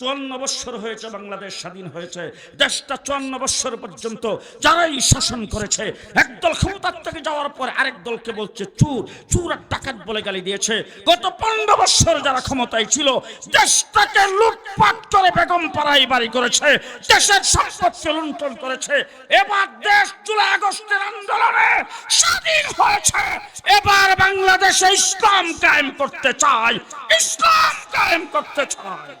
চুয়ান্ন বৎসর হয়েছে বাংলাদেশ স্বাধীন হয়েছে, দেশটা চুয়ান্ন বৎসর পর্যন্ত যারাই শাসন করেছে একদল ক্ষমতার থেকে যাওয়ার পরে আরেক দলকে বলছে চুর চুর আর ডাকাত বলে গালি দিয়েছে। গত পনেরো বৎসর যারা ক্ষমতায় ছিল, দেশটাকে লুটপাট করে বেগম পাড়াই বাড়ি করেছে, দেশের সম্পদকে লুণ্ঠন করেছে। এবার দেশ জুলাই আগস্টের আন্দোলনে স্বাধীন হয়েছে। এবার বাংলাদেশে ইসলাম কায়েম করতে চায়, ইসলাম কায়েম করতে চায়।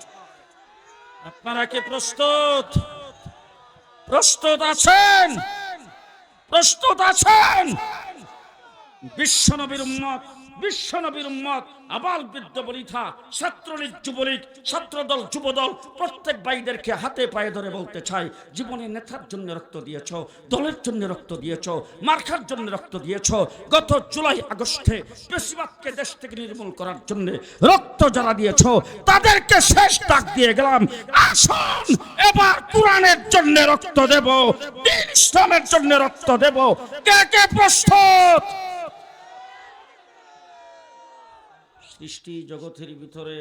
আপনারা কি প্রস্তুত? প্রস্তুত আছেন? প্রস্তুত আছেন? বিশ্বনবীর ছাত্রদল যুবদল, প্রত্যেক হাতে পায়ে ধরে বলতে চাই, জীবনে জন্য রক্ত দিয়েছ, দলের জন্য রক্ত দিয়েছ জন্য রক্ত দিয়েছ, গত জুলাই আগস্টে দেশ থেকে নির্মূল করার জন্য রক্ত যারা দিয়েছ, তাদেরকে শেষ ডাক দিয়ে গেলাম, আসুন, এবার কোরআনের জন্য রক্ত দেব ইসলামের জন্য রক্ত দেব, কে কে প্রস্তুত? সৃষ্টি জগতের ভিতরে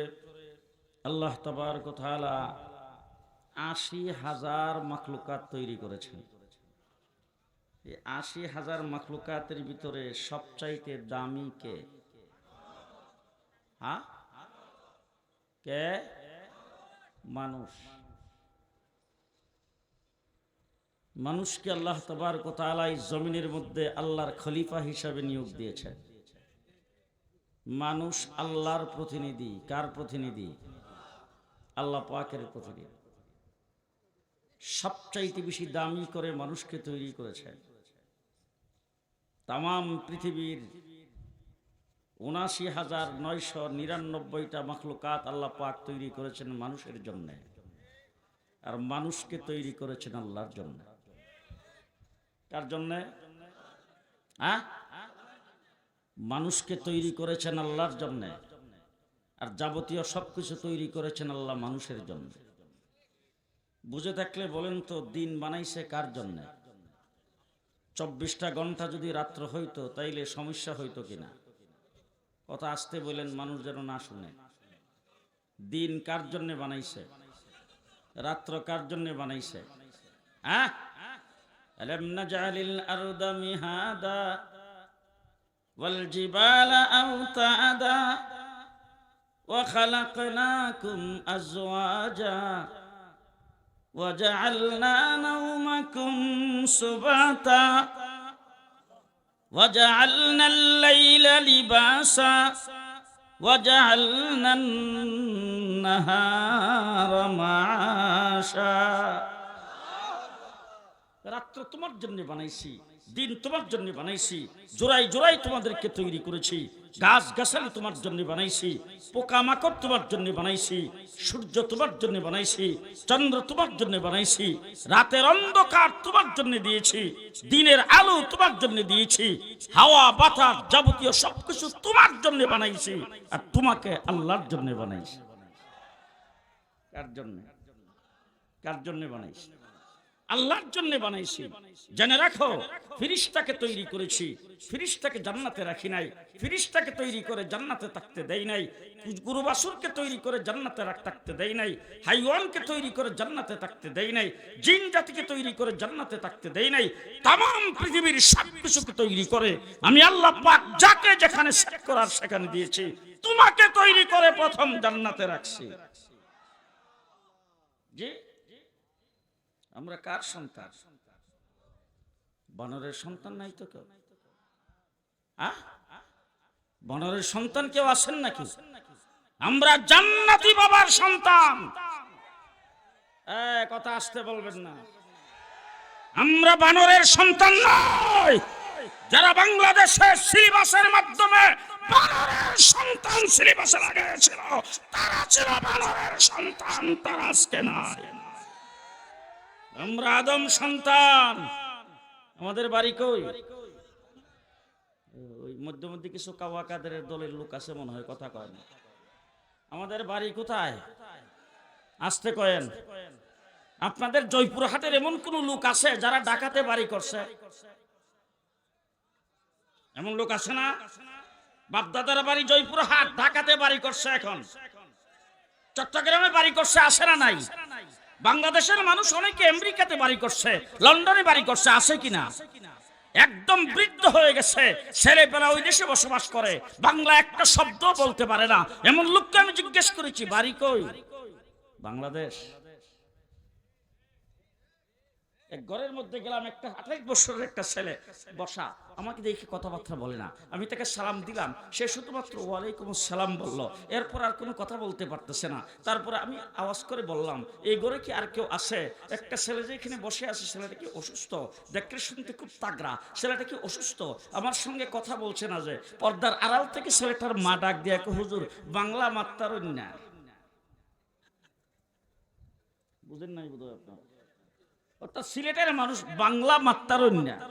আল্লাহ তাবার কোথালা আশি হাজার মাখলুকাত তৈরি করেছেন। এই আশি হাজার মাখলুকাতের ভিতরে সবচাইতে দামি কে? কে? মানুষ। মানুষকে আল্লাহ তবার কোথালাই জমিনের মধ্যে আল্লাহর খলিফা হিসাবে নিয়োগ দিয়েছেন। মানুষ আল্লাহর প্রতিনিধি। কার প্রতিনিধি? আল্লাহ পাকের প্রতিনিধি। সবচাইতে বেশি দামি করে মানুষকে তৈরি করেছেন। তাম পৃথিবীর উনাশি হাজার নয়শো নিরানব্বইটা মাখলুকাত আল্লাহ পাক তৈরি করেছেন মানুষের জন্য। আর মানুষকে তৈরি করেছেন আল্লাহর জন্য। কার জন্যে? হ্যাঁ? মানুষকে তৈরি করেছেন আল্লাহর জন্য, আর যাবতীয় সবকিছু তৈরি করেছেন আল্লাহ মানুষের জন্য। বুঝে থাকলে বলেন তো, দিন বানাইছে কার জন্য? চব্বিশটা ঘণ্টা যদি রাত্র হইতো, তাইলে সমস্যা হইতো কিনা? কথা আসতে বলেন, মানুষ যেন না শুনে। দিন কার জন্য বানাইছে? রাত্র কার জন্য বানাইছে? হ্যাঁ? والجبال أوتادا وخلقناكم أزواجا وجعلنا نومكم سباتا وجعلنا الليل لباسا وجعلنا النهار معاشا রাত্র তোমার জন্য বানাইছি দিন তোমার জন্য বানাইছি জোড়াই জোড়াই তোমাদেরকে তৈরি করেছি গাছ গাছালি তোমার জন্য বানাইছি, পোকামাকড় তোমার জন্য বানাইছি, সূর্য তোমার জন্য বানাইছি, চন্দ্র তোমার জন্য বানাইছি, রাতের অন্ধকার তোমার জন্য দিয়েছি, দিনের আলো তোমার জন্য দিয়েছি, হাওয়া, বাতাস যাবতীয় সবকিছু তোমার জন্য বানাইছি আর তোমাকে আল্লাহর জন্য বানাইছি। কার জন্য? কার জন্য বানাইছি? আল্লাহর জন্য বানাইছি। জেনে রাখো, ফিরিস্তাকে তৈরি করেছি। ফিরিস্তাকে জান্নাতে রাখি নাই। ফিরিস্তাকে তৈরি করে জান্নাতে থাকতে দেই নাই। গুরুবাসুরকে তৈরি করে জান্নাতে থাকতে দেই নাই। হাইওয়ানকে তৈরি করে জান্নাতে থাকতে দেই নাই। জিন জাতিকে তৈরি করে জান্নাতে থাকতে দেই নাই। তাম পৃথিবীর সব তৈরি করে আমি আল্লাহ পাক যাকে যেখানে সেট করার সেখানে দিয়েছি, তোমাকে তৈরি করে প্রথম জান্নাতে রাখছি। জি? আমরা কার সন্তান? বানরের সন্তান নাই তো কেউ? বানরের সন্তান কেউ আছেন নাকি? আমরা জান্নাতি বাবার সন্তান। কথা আসতে বলবেন না। আমরা বানরের সন্তান নয় যারা বাংলাদেশে সিলেবাসের মাধ্যমে বানরের সন্তান সিলেবাসে লাগিয়েছিল তারা ছিল বানরের সন্তান, তারা আজকে নয় আমরা আদম সন্তান। আমাদের বাড়ি কই? ওই মধ্যে মধ্যে কিছু কাওয়া কাদের দলের লোক আছে মনে হয়, কথা কয় না। আমাদের বাড়ি কোথায়? আসতে কয়েন। আপনাদের জয়পুরহাটের এমন কোন লোক আছে যারা ডাকাতে বাড়ি করছে? এমন লোক আছে না? বাপদাদার বাড়ি জয়পুরহাট, ঢাকাতে বাড়ি করছে এখন। চট্টগ্রামে বাড়ি করছে, আসে না নাই? বাংলাদেশের মানুষ অনেকে আমেরিকাতে বাড়ি করছে, লন্ডনে বাড়ি করছে, আছে কিনা? একদম বৃদ্ধ হয়ে গেছে ছেলেবেলা ওই দেশে বসবাস করে, বাংলা একটা শব্দ বলতে পারে না। এমন লোককে আমি জিজ্ঞেস করেছি, বাড়ি কই? বাংলাদেশ। এক ঘরের মধ্যে গেলাম, একটা আঠাইশ বছরের একটা ছেলে বসা। আমাকে দেখে কথাবার্তা বলে না। আমি তাকে সালাম দিলাম। সে শুধুমাত্র ওয়ালাইকুম সালাম বলল। এরপর আর কোনো কথা বলতে পারতেছে না। তারপরে আমি আওয়াজ করে বললাম, এই ঘরে কি আর কেউ আছে? একটা ছেলে যে এখানে বসে আছে, ছেলেটা কি অসুস্থ? দেখতে শুনতে খুব তাগড়া। ছেলেটা কি অসুস্থ? আমার সঙ্গে কথা বলছে না যে। পর্দার আড়াল থেকে ছেলেটার মা ডাক দিয়ে হুজুর, বাংলা মাত্রার না বুঝেন নাই বোধ আপনার? অর্থাৎ সিলেটের মানুষ বাংলা মাত্রারণ্যা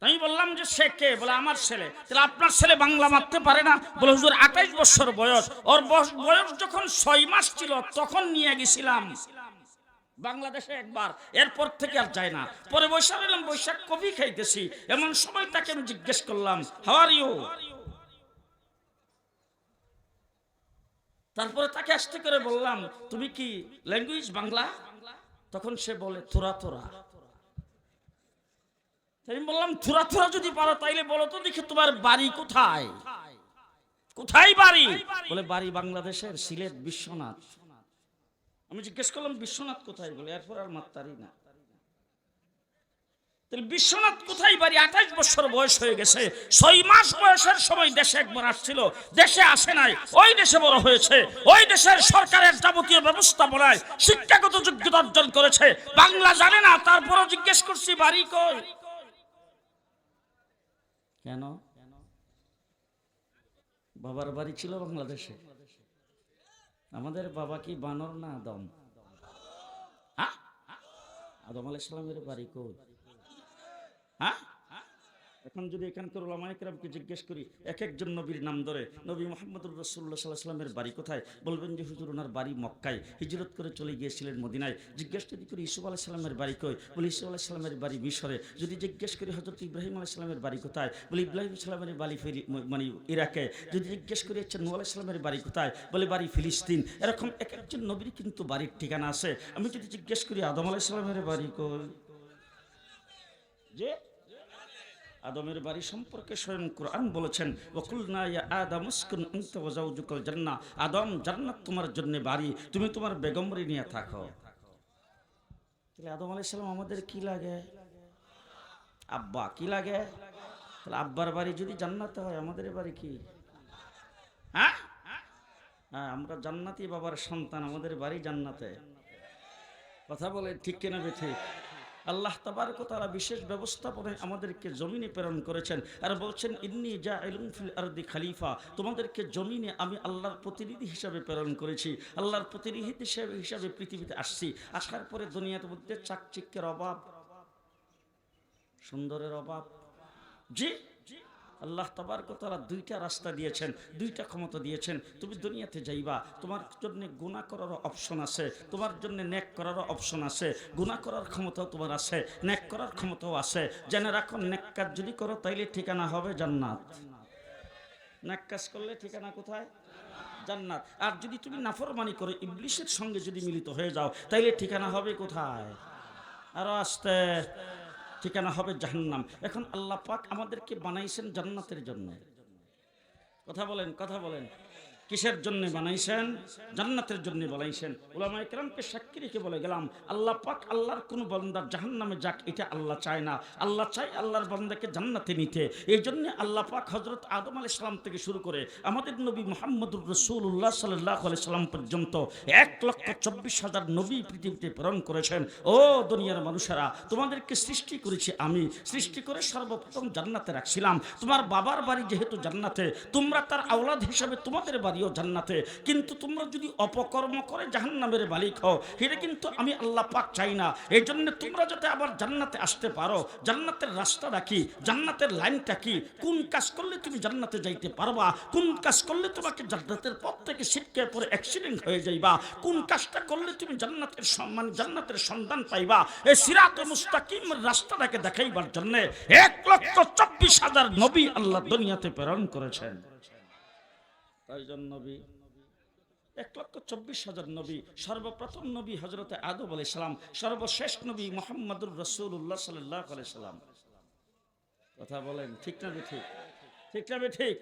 আমি বললাম যে সে কে? বলে আমার ছেলে। তাহলে আপনার ছেলে বাংলা মারতে পারে না? বলে হুজুর, আঠাইশ বছর বয়স। ওর বয়স- যখন ছয় মাস ছিল, তখন নিয়ে গেছিলাম। বাংলাদেশে একবার। এরপর থেকে আর যায় না। পরে বৈশাখ এলাম, বৈশাখ কফি খাইতেছি। এমন সময় তাকে আমি জিজ্ঞেস করলাম হাওয়ার ইউ তারপরে তাকে আসতে করে বললাম, তুমি কি ল্যাঙ্গুয়েজ বাংলা? তখন সে বলে থোরা থোরা আমি বললাম থোরা থোরা যদি পারো তাইলে বলো তো দেখি তোমার বাড়ি কোথায়? কোথায় বাড়ি? বলে, বাড়ি বাংলাদেশের সিলেট বিশ্বনাথ। আমি জিজ্ঞেস করলাম, বিশ্বনাথ কোথায়? বলে, এরপর আর মাত্তারি না। বিশ্বনাথ কোথায় বাড়ি? আঠাশ বছর বয়স হয়ে গেছে। ছয় মাস বয়সের সময় দেশে একবার আসছিল। দেশে আসে নাই। ওই দেশে বড় হয়েছে। ওই দেশের সরকারের যাবতীয় ব্যবস্থাপনায় শিক্ষাগত যোগ্যতা অর্জন করেছে। বাংলা জানে না, তারপরও জিজ্ঞেস করছি, বাড়ি কই? কেন? বাবার বাড়ি ছিল বাংলাদেশে। আমাদের বাবা কি বানর না আদম? হ্যাঁ? আদম আলাইসালামের বাড়ি কই? হ্যাঁ? এখন যদি এখানকার ওলামাইকরামকে জিজ্ঞেস করি এক একজন নবীর নাম ধরে, নবী মোহাম্মদুর রসুল্লাহ সাল্লাহ সাল্লামের বাড়ি কোথায়? বলবেন যে, হুজুর, ওনার বাড়ি মক্কায়। হিজরত করে চলে গিয়েছিলেন মদিনায়। জিজ্ঞেস যদি করি, ইসুফ আলাহ সাল্লামের বাড়ি কই? বলি, ইসুফ আলাহ সাল্লামের বাড়ি মিশরে। যদি জিজ্ঞেস করি হজরত ইব্রাহিম আলাহ সাল্লামের বাড়ি কোথায়? বলি, ইব্রাহিম সাল্লামের বাড়ি মানে ইরাকে। যদি জিজ্ঞেস করি হচ্ছে নু আলাহ সাল্লামের বাড়ি কোথায়? বলে, বাড়ি ফিলিস্তিন। এরকম এক একজন নবীর কিন্তু বাড়ির ঠিকানা আছে। আমি যদি জিজ্ঞেস করি, আদম আলাহ সাল্লামের বাড়ি কই? যে আদমের বাড়ি সম্পর্কে স্বয়ং কোরআন বলেছেন ওকুলনা ইয়া আদম উসকুন আনতা ওয়া জান্নাহ। আদম, জান্নাত তোমার জন্য বাড়ি, তুমি তোমার বেগমরি নিয়ে থাকো। তাহলে আদম আলাইহিস সালাম আমাদের কি লাগে? আব্বা কি লাগে? তাহলে আব্বার বাড়ি যদি জান্নাতে হয়, আমাদের বাড়ি কি? হ্যাঁ? হ্যাঁ আমরা জান্নাতি বাবার সন্তান, আমাদের বাড়ি জান্নাতে। কথা বলে ঠিক কিনা বে ঠিক আল্লাহ তাবারক তারা বিশেষ ব্যবস্থাপনে আমাদেরকে জমিনে প্রেরণ করেছেন আর বলছেন, ইন্নি যা ইলুম ফিল আরদি খালিফা। তোমাদেরকে জমিনে আমি আল্লাহর প্রতিনিধি হিসাবে প্রেরণ করেছি, আল্লাহর প্রতিনিধি হিসাবে হিসাবে পৃথিবীতে আসছি। আসার পরে দুনিয়ার মধ্যে চাকচিক্যের অভাব, সুন্দরের অভাব। জি আল্লাহ তাবারক তারা দুইটা রাস্তা দিয়েছেন, দুইটা ক্ষমতা দিয়েছেন। তুমি দুনিয়াতে যাইবা, তোমার জন্য গুণা করার অপশন আছে, তোমার জন্য নেক করারও অপশন আছে গুণা করার ক্ষমতাও তোমার আছে নেক করার ক্ষমতাও আছে। জেনে রাখো নেক কাজ যদি করো তাইলে ঠিকানা হবে জান্নাত। নেক কাজ করলে ঠিকানা কোথায়? জান্নাত। আর যদি তুমি নাফরমানি করো ইবলিশের সঙ্গে যদি মিলিত হয়ে যাও, তাইলে ঠিকানা হবে কোথায়? আরও আসতে। ঠিকানা হবে জাহান্নাম। এখন আল্লাহ পাক আমাদেরকে বানাইছেন জান্নাতের জন্য। কথা বলেন কথা বলেন। কিসের জন্য বানাইছেন? জান্নাতের জন্য বানাইছেন। ওলামা একরামকে সাক্ষী রেখে বলে গেলাম, আল্লাহ পাক আল্লাহর কোন বান্দার জাহান্নামে যাক, এটা আল্লাহ চায় না। আল্লাহ চায় আল্লাহর বান্দাকে জান্নাতে নিতে। এই জন্য আল্লাহ পাক হজরত আদম আলাই সালাম থেকে শুরু করে আমাদের নবী মোহাম্মদুর রসুল্লাহ সাল্লাহ আলাই সাল্লাম পর্যন্ত এক লক্ষ চব্বিশ হাজার নবী পৃথিবীতে প্রেরণ করেছেন। ও দুনিয়ার মানুষেরা, তোমাদেরকে সৃষ্টি করেছি আমি। সৃষ্টি করে সর্বপ্রথম জান্নাতে রাখছিলাম। তোমার বাবার বাড়ি যেহেতু জান্নাতে, তোমরা তার আওলাদ হিসাবে তোমাদের বাড়িও জান্নাতে। কিন্তু তোমরা যদি অপকর্ম করে জাহান্নামের মালিক হও এটা কিন্তু আমি আল্লাহ পাক চাই না। এই জন্য তোমরা যাতে আবার জান্নাতে আসতে পারো, জান্নাতের রাস্তাটা কি, জান্নাতের লাইনটা কি, কোন কাজ করলে তুমি জান্নাতে যাইতে পারবা, কোন কাজ করলে তোমাকে জান্নাতের পথ থেকে ছিটকে পরে অ্যাক্সিডেন্ট হয়ে যাইবা, কোন কাজটা করলে তুমি জান্নাতের সম্মান জান্নাতের সন্ধান পাইবা, এই সিরাত মুস্তাকিম রাস্তাটাকে দেখাইবার জন্য এক লক্ষ চব্বিশ হাজার নবী আল্লাহ দুনিয়াতে প্রেরণ করেছেন। কয়জন নবী, এক লক্ষ চব্বিশ হাজার নবী, সর্বপ্রথম নবী হজরত আদব আলি সালাম, সর্বশেষ নবী মোহাম্মদুর রসুল্লাহ সাল্লাহ আলাই সালাম কথা বলেন, ঠিক না ঠিক ঠিক না ঠিক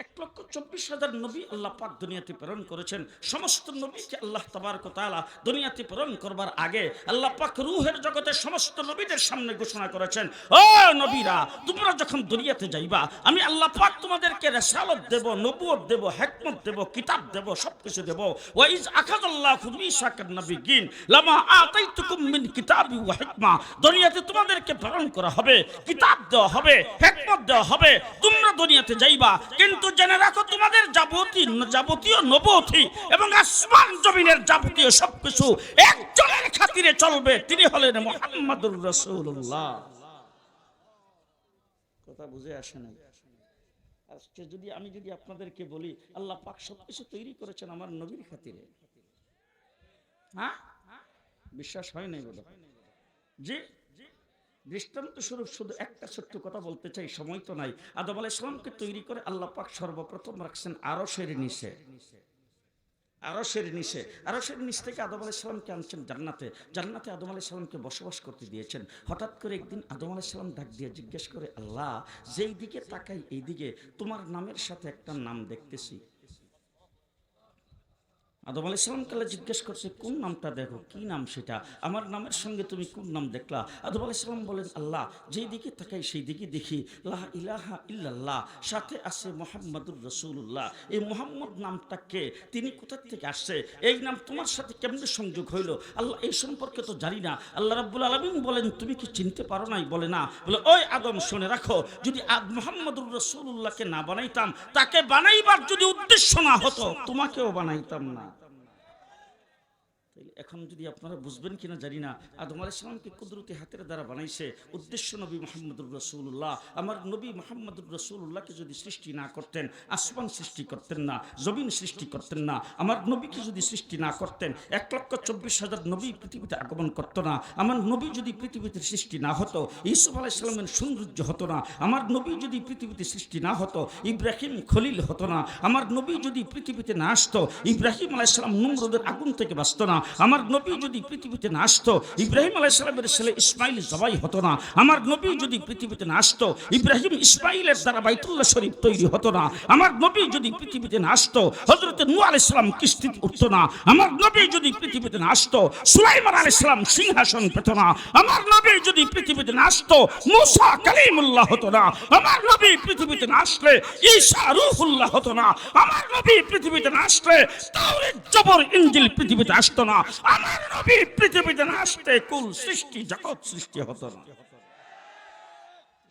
এক লক্ষ চব্বিশ হাজার নবী আল্লাহ পাক দুনিয়াতে প্রেরণ করেছেন। সমস্ত নবীকে আল্লাহ তাবারক তাআলা দুনিয়াতে প্রেরণ করবার আগে আল্লাহ পাক রুহের জগতে সমস্ত নবীদের সামনে ঘোষণা করেছেন, ও নবীরা, তোমরা যখন দুনিয়াতে যাইবা, আমি আল্লাহ পাক তোমাদেরকে রেসালত দেব, নবুয়ত দেব, হেকমত দেব, কিতাব দেব, সবকিছু দেব। ওয়াইজ আখাযাল্লাহু মিসাকান নবিয়িন লামা আতাইতুকুম মিন কিতাবি ওয়া হিকমা। দুনিয়াতে তোমাদেরকে প্রেরণ করা হবে, কিতাব দেওয়া হবে, হেকমত দেওয়া হবে। তোমরা দুনিয়াতে যাইবা, কিন্তু জেনে রাখো, তোমাদের যাবতীয় যাবতীয় নবতি এবং আসমান জমিনের যাবতীয় সবকিছু একজনের খাতিরে চলবে। তিনি হলেন মোহাম্মদুর রাসূলুল্লাহ। কথা বুঝে আসে নাই? আজকে যদি আমি যদি আপনাদেরকে বলি, আল্লাহ পাক সবকিছু তৈরি করেছেন আমার নবীর খাতিরে। হ্যাঁ? বিশ্বাস হয় নাই বলো যে দৃষ্টান্ত স্বরূপ শুধু একটা ছোট্ট কথা বলতে চাই, সময় তো নাই। আদম আলাহ ইসলামকে তৈরি করে আল্লাহ পাক সর্বপ্রথম রাখছেন আরও সেরে নিচে। আরসের নিচে। আরসের নিচ থেকে আদম আলাহ ইসলামকে আনছেন জান্নাতে। জান্নাতে আদম আলাহ ইসলামকে বসবাস করতে দিয়েছেন। হঠাৎ করে একদিন আদম আলাহ ইসলাম ডাক দিয়ে জিজ্ঞেস করে, আল্লাহ, যেই দিকে তাকাই এই দিকে তোমার নামের সাথে একটা নাম দেখতেছি। আদম আলি সালামকে জিজ্ঞেস করছে, কোন নামটা দেখো? কি নাম সেটা? আমার নামের সঙ্গে তুমি কোন নাম দেখলা? আদম আলি সালাম বলেন, আল্লাহ, যেই দিকে তাকাই সেই দিকে দেখি। লাহ ইলাহা ইল্লাল্লাহ, সাথে আছে মোহাম্মদুর রসুল্লাহ এই মোহাম্মদ নামটা কে? তিনি কোথা থেকে আসছে? এই নাম তোমার সাথে কেমনে সংযোগ হইল? আল্লাহ, এই সম্পর্কে তো জানি না। আল্লাহ রাব্বুল আলমিন বলেন, তুমি কি চিনতে পারো নাই? বলে, না। বলে, ওই আদম, শুনে রাখো, যদি মোহাম্মদুর রসুল্লাহকে না বানাইতাম, তাকে বানাইবার যদি উদ্দেশ্য না হতো, তোমাকেও বানাইতাম না। el, এখন যদি আপনারা বুঝবেন কিনা জানি না, আদম আলাইসালামকে কুদরতি হাতের দ্বারা বানাইছে, উদ্দেশ্য নবী মোহাম্মদুর রসুল্লাহ আমার নবী মোহাম্মদুর রসুল্লাহকে যদি সৃষ্টি না করতেন, আসমান সৃষ্টি করতেন না, জমিন সৃষ্টি করতেন না, আমার নবীকে যদি সৃষ্টি না করতেন, এক লক্ষ চব্বিশ হাজার নবী পৃথিবীতে আগমন করত না, আমার নবী যদি পৃথিবীতে সৃষ্টি না হতো ইসুফ আলাইসালামের সৌন্দর্য হতো না, আমার নবী যদি পৃথিবীতে সৃষ্টি না হতো, ইব্রাহিম খলিল হতো না, আমার নবী যদি পৃথিবীতে না আসতো, ইব্রাহিম আলাইসালাম নুমরদের আগুন থেকে বাঁচত না আমার নবী যদি পৃথিবীতে না আসতো, ইব্রাহিম আলাইসালামের ছেলে ইসমাইল জবাই হতো না। আমার নবী যদি পৃথিবীতে না আসতো, ইব্রাহিম ইসমাইলের দ্বারা বাইতুল্লাহ শরীফ তৈরি হতো না। আমার নবী যদি পৃথিবীতে না আসতো হজরত নু আলাইসালাম কিস্তিতে উঠতো না। আমার নবী যদি পৃথিবীতে না আসতো, সুলাইমান আলাইসালাম সিংহাসন পেত না। আমার নবী যদি পৃথিবীতে না আসতো, মুসা কালিমুল্লাহ হতো না। আমার নবী পৃথিবীতে না আসলে, ঈসা রুহুল্লাহ হতো না। আমার নবী পৃথিবীতে না আসলে তাওরের জবর ইঞ্জিল পৃথিবীতে আসতো না। আমার নবী পৃথিবীতে না আসতে কুল সৃষ্টি, জগৎ সৃষ্টি হতো না।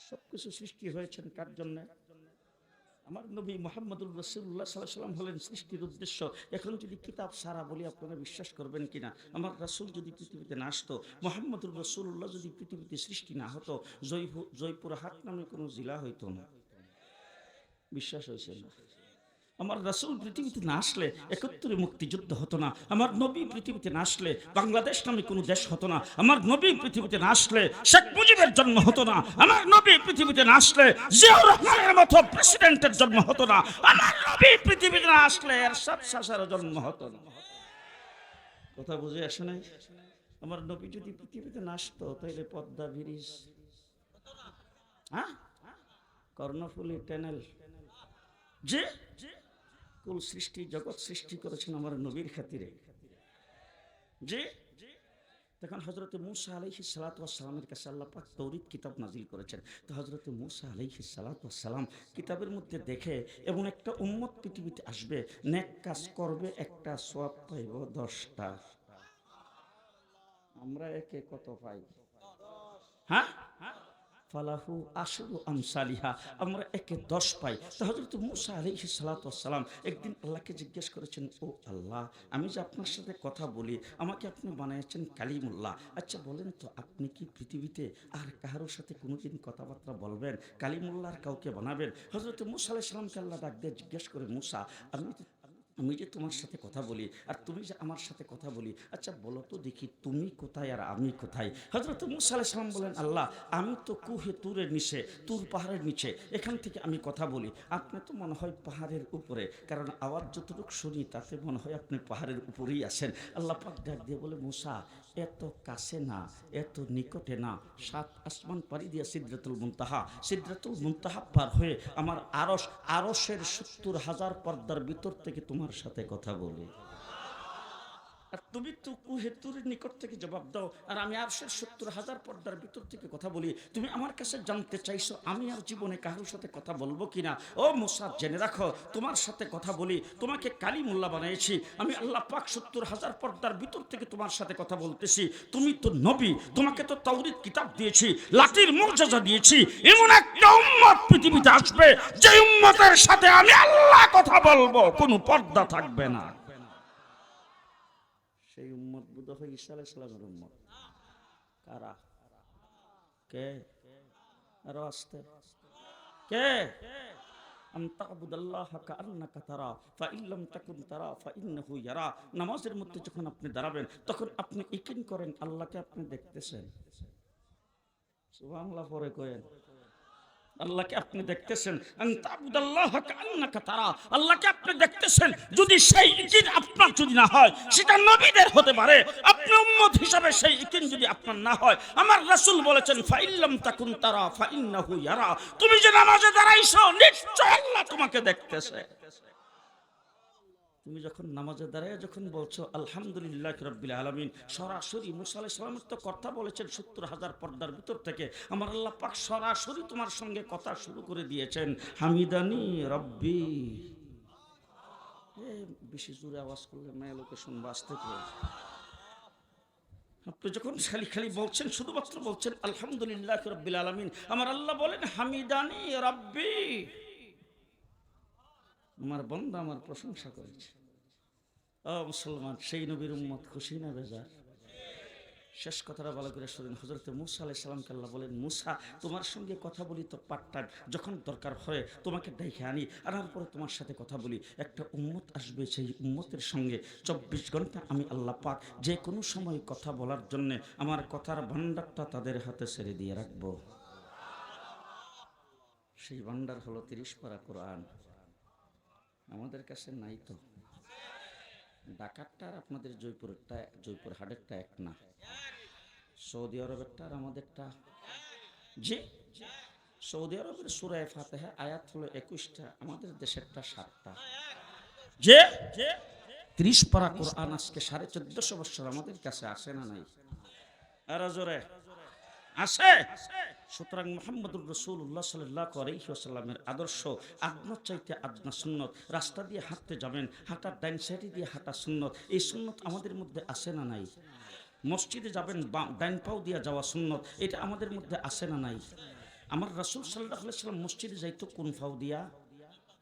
সবকিছু সৃষ্টি হয়েছেন কার জন্য? আমার নবী মোহাম্মদুর রসুল্লাহ সাল্লাহ সাল্লাম হলেন সৃষ্টির উদ্দেশ্য। এখন যদি কিতাব সারা বলি, আপনারা বিশ্বাস করবেন কিনা? আমার রাসূল যদি পৃথিবীতে না আসতো, মোহাম্মদুর রসুল্লাহ যদি পৃথিবীতে সৃষ্টি না হতো জয়পুর জয়পুরহাট নামে কোনো জেলা হইতো না। বিশ্বাস হয়েছে না? আমার রাসূল পৃথিবীতে না আসলে একত্তরে মুক্তিযুদ্ধ হতো না। আমার নবী পৃথিবীতে না আসলে বাংলাদেশ নামে কোনো দেশ হতো না। আমার নবী পৃথিবীতে না আসলে শেখ মুজিবের জন্ম হতো না। আমার নবী পৃথিবীতে না আসলে জিয়াউর রহমানের মতো প্রেসিডেন্টের জন্ম হতো না। আমার নবী পৃথিবীতে না আসলে এরশাদ শাসারও জন্ম হতো না। কথা বুঝে আসে নাই? আমার নবী যদি পৃথিবীতে না আসতো তাহলে পদ্মা ব্রিজ। হ্যাঁ? কর্ণফুলী ট্যানেল যে কুল সৃষ্টি, জগৎ সৃষ্টি করেছেন আমার নবীর খাতিরে। যে তখন হজরত মুসা আলাইহি সালাতামের কাছে আল্লাহ পাক তৌরিদ কিতাব নাজিল করেছেন। তো হজরত মুসা আলাইহি সালাতাম কিতাবের মধ্যে দেখে এমন একটা উম্মত পৃথিবীতে আসবে, নেক কাজ করবে, একটা সোয়াব পাইব দশটা। আমরা একে কত পাই? হ্যাঁ? ফালাহু আশরু আমসালিহা, আমরা একে দশ পাই। তো হজরত মুসা আলাইহি সালাতাম একদিন আল্লাহকে জিজ্ঞেস করেছেন, ও আল্লাহ, আমি যে আপনার সাথে কথা বলি, আমাকে আপনি বানিয়েছেন কালিমুল্লাহ। আচ্ছা বলেন তো, আপনি কি পৃথিবীতে আর কাহারোর সাথে কোনোদিন কথাবার্তা বলবেন? কালিমুল্লাহর কাউকে বানাবেন? হজরত মুসা আলাইহিস সালামকে আল্লাহ ডাক দিয়ে জিজ্ঞেস করে, মুসা, আমি আমি যে তোমার সাথে কথা বলি আর তুমি যে আমার সাথে কথা বলি আচ্ছা বলো তো দেখি তুমি কোথায় আর আমি কোথায়? হজরত মুসা সালাম বলেন, আল্লাহ, আমি তো কুহে তুরের নিচে, তুর পাহাড়ের নিচে, এখান থেকে আমি কথা বলি। আপনি তো মনে হয় পাহাড়ের উপরে, কারণ আওয়াজ যতটুকু শুনি তাতে মনে হয় আপনি পাহাড়ের উপরেই আসেন আল্লাহ পাক ডাক দিয়ে বলে, মুসা এত কাছে না, এত নিকটে না। সাত আসমান পাড়ি দিয়া সিদ্রাতুল মুনতাহা। সিদ্রাতুল মুনতাহা পার হয়ে আমার আরস আরসের সত্তর হাজার পর্দার ভিতর থেকে তোমার সাথে কথা বলি। আর তুমি তো কুহেতুর নিকট থেকে জবাব দাও। আর আমি আরশের সত্তর হাজার পর্দার ভিতর থেকে কথা বলি। তুমি আমার কাছে জানতে চাইছো, আমি আর জীবনে কারোর সাথে কথা বলব কিনা? ও মোসাদ জেনে রাখো, তোমার সাথে কথা বলি। তোমাকে কালী মোল্লা বানিয়েছি আমি আল্লাহ পাক সত্তর হাজার পর্দার ভিতর থেকে তোমার সাথে কথা বলতেছি। তুমি তো নবী, তোমাকে তো তাওরিত কিতাব দিয়েছি, লাঠির মর্যাদা দিয়েছি। এমন একটা উম্মত পৃথিবীতে আসবে, যে উম্মতের সাথে আমি আল্লাহ কথা বলব, কোনো পর্দা থাকবে না। সেই উম্মত হয় ঈসা আলাইসালামের উম্মত। কারা? কে? আরও আসতে। কে? নামাজের মধ্যে যখন আপনি দাঁড়াবেন, তখন আপনি ইকিন করেন, আল্লাহকে আপনি দেখতেছেন। আল্লাহকে আপনি দেখতেছেন। আল্লাহকে আপনি দেখতেছেন, যদি সেই ইকিন আপনার যদি না হয়, সেটা নবীদের হতে পারে। আপনি উম্মত হিসাবে সেই ইকিন যদি আপনার না হয়, আমার রাসুল বলেছেন, ফাইল্লাম তাকুন তারা, ফাইন্নাহু ইয়ারা। তুমি যে নামাজে দাঁড়াইছো, নিশ্চয় আল্লাহ তোমাকে দেখতেছে। তুমি যখন নামাজে দাঁড়ায় যখন বলছো, আলহামদুলিল্লাহ রব্বিল আলমিন সরাসরি মুসা আলাইহিস সালামের তো কথা বলেছেন, সত্তর হাজার পর্দার ভিতর থেকে আমার আল্লাহ পাক সরাসরি তোমার সঙ্গে কথা শুরু করে দিয়েছেন, হামিদানি রব্বি বেশি জোরে আওয়াজ করলে মেয়ে লোকে শুনবে, আসতে আপনি যখন খালি খালি বলছেন, শুধুমাত্র বলছেন, আলহামদুলিল্লাহ রব্বিল আলমিন আমার আল্লাহ বলেন, হামিদানি রব্বি আমার বন্ধা আমার প্রশংসা করেছে। ও মুসলমান, সেই নবীর উম্মত খুশি না বেজার? শেষ কথাটা ভালো করে শুনেন। হজরত মুসা আলাই সালামকে আল্লাহ বলেন, মুসা, তোমার সঙ্গে কথা বলি তো পার্ট যখন দরকার হয় তোমাকে ডেকে আনি আনার পরে তোমার সাথে কথা বলি। একটা উম্মত আসবে, সেই উম্মতের সঙ্গে চব্বিশ ঘণ্টা আমি আল্লাহ পাক যে কোনো সময় কথা বলার জন্যে আমার কথার ভাণ্ডারটা তাদের হাতে ছেড়ে দিয়ে রাখব। সেই ভাণ্ডার হলো তিরিশ পারা কোরআন। আমাদের কাছে নাই তো। ডাকাতটা আর আপনাদের জয়পুরেরটা, জয়পুর হাটেরটা এক না। সৌদি আরবেরটা আর আমাদেরটা। জি, সৌদি আরবের সুরায় ফাতেহা আয়াত হলো একুশটা, আমাদের দেশেরটা সাতটা। যে ত্রিশ পারা কোরআন আজকে সাড়ে চোদ্দশো বছর আমাদের কাছে আসে না নাই। আর জোরে। আছে? সুতরাং মোহাম্মদুর রসুল্লাহ সাল্লাহ আলহিহাসাল্লামের আদর্শ, আদনার চাইতে আদনা সুন্নত, রাস্তা দিয়ে হাঁটতে যাবেন, হাঁটার ডাইন সাইডে দিয়ে হাঁটা সুন্নত, এই সুন্নত আমাদের মধ্যে আসে না নাই? মসজিদে যাবেন ডাইন পাও দিয়ে যাওয়া সুন্নত, এটা আমাদের মধ্যে আসে না নাই? আমার রাসুল সাল্লাহ সাল্লাম মসজিদে যাইতো কোন ফাও দিয়া?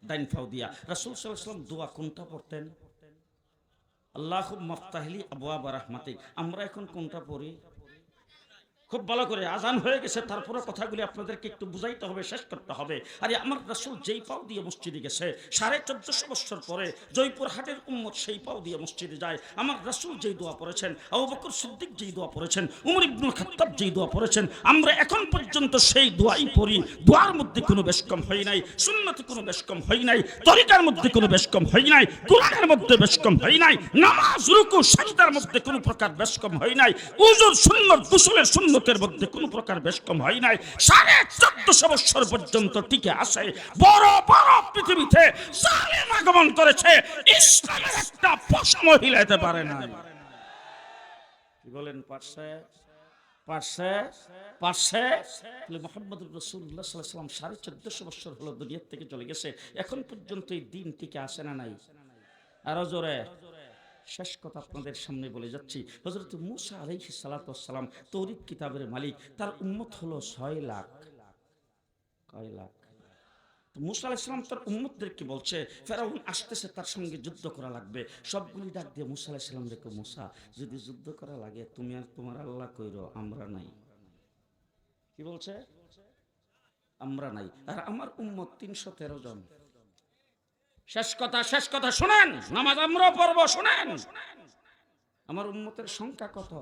ডাইন ফাও দিয়া। রাসুল সাল্লাহ সাল্লাম দোয়া কোনটা পড়তেন? আল্লাহ মফতাহলি আবু আবা রহমাতিক। আমরা এখন কোনটা পড়ি? খুব ভালো করে আজান হয়ে গেছে তারপরে কথাগুলি আপনাদেরকে একটু বুঝাইতে হবে, শেষ করতে হবে। আরে আমার রাসূল যেই পাও দিয়ে মসজিদে গেছে, সাড়ে চোদ্দশো বছর পরে জয়পুর হাটের উম্মত সেই পাও দিয়ে মসজিদে যায়। আমার রাসূল যেই দোয়া পড়েছেন, আবু বকর সিদ্দিক যেই দোয়া পড়েছেন, উমর ইবনুল খাত্তাব যেই দোয়া পড়েছেন, আমরা এখন পর্যন্ত সেই দোয়াই পড়ি। দোয়ার মধ্যে কোনো বেশ কম হয় নাই, সুন্নতে কোনো বেশ কম হয় নাই, তরিকার মধ্যে কোনো বেশ কম হয় নাই, কোরআনের মধ্যে বেশ কম হয় নাই, নামাজ, রুকু, সাজদার মধ্যে কোনো প্রকার বেশ কম হয় নাই। উজুর, সুন্নত, গোসলের সুন্নতের মধ্যে কোনো প্রকার বেশ কম হয় নাই। সাড়ে চোদ্দশো বছর পর্যন্ত টিকে আসে বড় বড় পৃথিবীতে জালেম আগমন করেছে। ইসলামের একটা পশম হিলাইতে পারে না বলেন পারছে পারছে তাহলে মোহাম্মদ রসুল্লাহ সাল্লাম সাড়ে চোদ্দশো বছর হলো দুনিয়ার থেকে চলে গেছে। এখন পর্যন্ত এই দিন টিকে আসে না নাই? আরও জোরে। শেষ কথা আপনাদের সামনে বলে যাচ্ছি। হজরত মুসা আলাইহি সালাতাম তৌরিক কিতাবের মালিক, তার উম্মত হলো ছয় লাখ। কয় লাখ? মুসা আলাইসালাম তার উম্মতদেরকে বলছে? ফেরাউন আসতেছে, তার সঙ্গে যুদ্ধ করা লাগবে। সবগুলি ডাক দিয়ে মুসা আলাইসালাম দেখো মুসা, যদি যুদ্ধ করা লাগে, তুমি আর তোমার আল্লাহ কইরো, আমরা নাই। কি বলছে? আমরা নাই। আর আমার উম্মত তিনশো তেরো জন। শেষ কথা শেষ কথা শুনেন। নামাজ আমরাও পড়ব শুনেন। আমার উন্মতের সংখ্যা কত?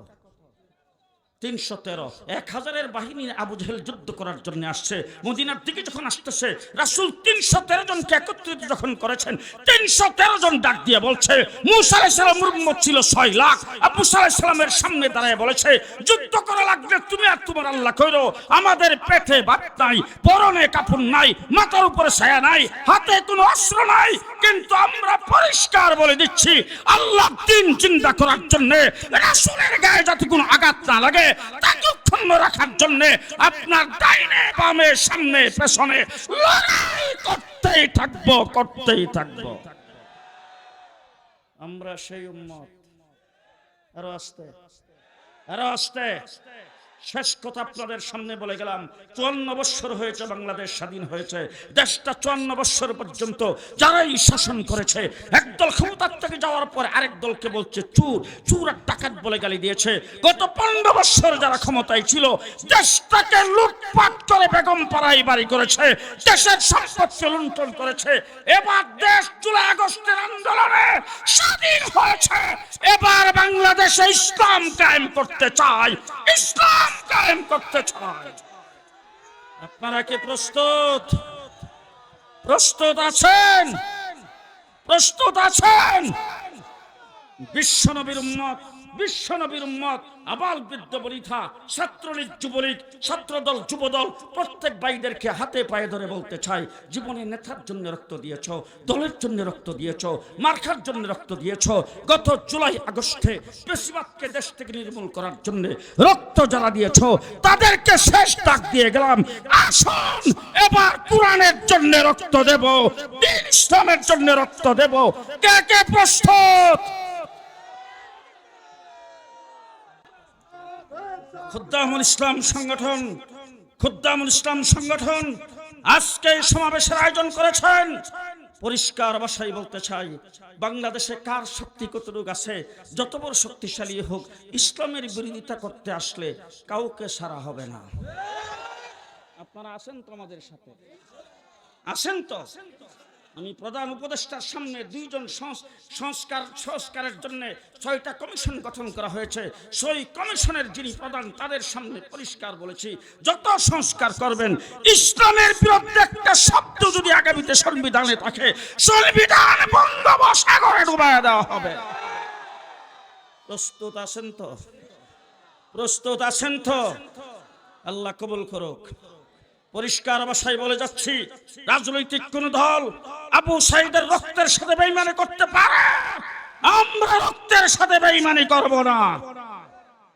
তিনশো তেরো। এক হাজারের বাহিনী আবু জাহেল যুদ্ধ করার জন্য আসছে। মদিনার দিকে যখন আসতেছে, রাসুল তিনশো তেরো জনকে একত্রিত যখন করেছেন, তিনশো তেরো জন ডাক দিয়ে বলছে, মুসা আলাইসালাম উম্মত ছিল ছয় লাখ। আবু সালামের সামনে দাঁড়ায় বলেছে, যুদ্ধ করা লাগলে তুমি আর তোমার আল্লাহ কইরো। আমাদের পেটে ভাত নাই, পরনে কাপড় নাই, মাথার উপরে ছায়া নাই, হাতে কোনো অস্ত্র নাই। কিন্তু আমরা পরিষ্কার বলে দিচ্ছি, আল্লাহ দিন চিন্তা করার জন্য, রাসুলের গায়ে যাতে কোনো আঘাত না লাগে তাকে অক্ষুণ্ণ রাখার জন্য আপনার ডাইনে, বামে, সামনে, পেছনে লড়াই করতেই থাকব করতেই থাকব। আমরা সেই উম্মত। আরও আসতে আরও আসতে। শেষ কথা আপনাদের সামনে বলে গেলাম, চুয়ান্ন বৎসর হয়েছে বাংলাদেশ স্বাধীন হয়েছে, দেশটা চুয়ান্ন বৎসর পর্যন্ত যারাই শাসন করেছে একদল ক্ষমতার থেকে যাওয়ার পর আরেক দলকে বলছে চুর চুর আর ডাকাত বলে গালি দিয়েছে। গত পনেরো বৎসর যারা ক্ষমতায় ছিল, দেশটাকে লুটপাট করে বেগম পাড়াই বাড়ি করেছে, দেশের সম্পত্তি লুণ্ঠন করেছে। এবার দেশ জুলাই আগস্টের আন্দোলনে স্বাধীন হয়েছে। এবার বাংলাদেশে ইসলাম কায়েম করতে চায়। ইসলাম কায়েম করতে চায় আপনারা কি প্রস্তুত? প্রস্তুত আছেন? প্রস্তুত আছেন? বিশ্বনবীর বিশ্বনবীর উম্মত আবাল বৃদ্ধ বলিথা ছাত্রলীগ যুবলীগ ছাত্রদল যুবদল প্রত্যেক হাতে পায়ে ধরে বলতে চাই জীবনে নেতার জন্য রক্ত দিয়েছ, দলের জন্য রক্ত দিয়েছ, মার্কার জন্য রক্ত দিয়েছ, গত জুলাই আগস্টে বেশিরভাগকে দেশ থেকে নির্মূল করার জন্য রক্ত যারা দিয়েছ, তাদেরকে শেষ ডাক দিয়ে গেলাম, আসুন, এবার কোরআনের জন্য রক্ত দেব ইসলামের জন্য রক্ত দেব, কে কে প্রস্তুত? খুদ্দামুল ইসলাম সংগঠন, খুদ্দামুল ইসলাম সংগঠন আজকে সমাবেশের আয়োজন করেছেন। পরিষ্কার ভাষায় বলতে চাই, বাংলাদেশে কার শক্তি কতটুকু আছে, যত বড় শক্তিশালী হোক, ইসলামের বিরোধিতা করতে আসলে কাউকে সারা হবে না। আপনারা আছেন তো আমাদের সাথে। আছেন তো? আমি প্রধান উপদেষ্টার সামনে দুইজন সংস- সংস্কার, সংস্কারের জন্য ছয়টা কমিশন গঠন করা হয়েছে। সেই কমিশনের যিনি প্রধান, তাদের সামনে পরিষ্কার বলেছি, যত সংস্কার করবেন, ইসলামের বিরুদ্ধে একটা শব্দ যদি আগামীতে সংবিধানে থাকে, সংবিধান বঙ্গোপসাগরে ডুবাই দেওয়া হবে। প্রস্তুত আছেন তো? প্রস্তুত আছেন তো? আল্লাহ কবুল করুক। পরিষ্কার ভাষায় বলে যাচ্ছি রাজনৈতিক কোন দল আবু সাইদের রক্তের সাথে বেইমানি করতে পারে আমরা রক্তের সাথে বেইমানি করব না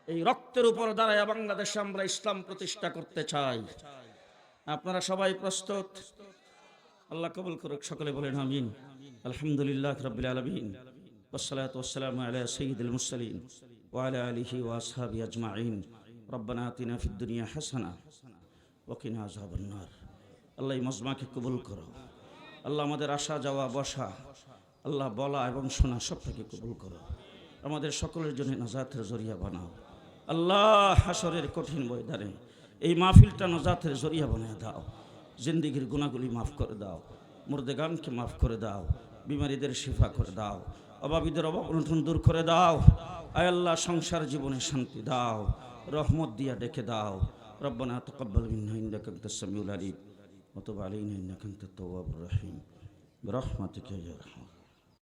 এই রক্তের উপর দাঁড়ায় বাংলাদেশে আমরা ইসলাম প্রতিষ্ঠা করতে চাই আপনারা সবাই প্রস্তুত আল্লাহ কবুল করুক সকলে বলেন আমিন আলহামদুলিল্লাহ রবিল আলমিন والصلاة والسلام على سيد المرسلين وعلى آله وأصحابه أجمعين ربنا آتنا في الدنيا حسنة ওকিনা আজাবন্নার আল্লাহ এই মজমাকে কবুল করো। আল্লাহ আমাদের আসা, যাওয়া, বসা, আল্লাহ বলা এবং শোনা সবটাকে কবুল করো। আমাদের সকলের জন্য নজাতের জরিয়া বানাও। আল্লাহ হাসরের কঠিন ময়দানে এই মাহফিলটা নজাতের জরিয়া বানিয়ে দাও। জিন্দিগির গুণাগুলি মাফ করে দাও। মুরদেগানকে মাফ করে দাও। বিমারীদের শিফা করে দাও। অভাবীদের অভাব অনুঠন দূর করে দাও। আয় আল্লাহ সংসার জীবনে শান্তি দাও। রহমত দিয়া ডেকে দাও। ربنا تقبل منا إنك أنت السميع العليم وتب علينا إنك أنت التواب الرحيم برحمتك يا أرحم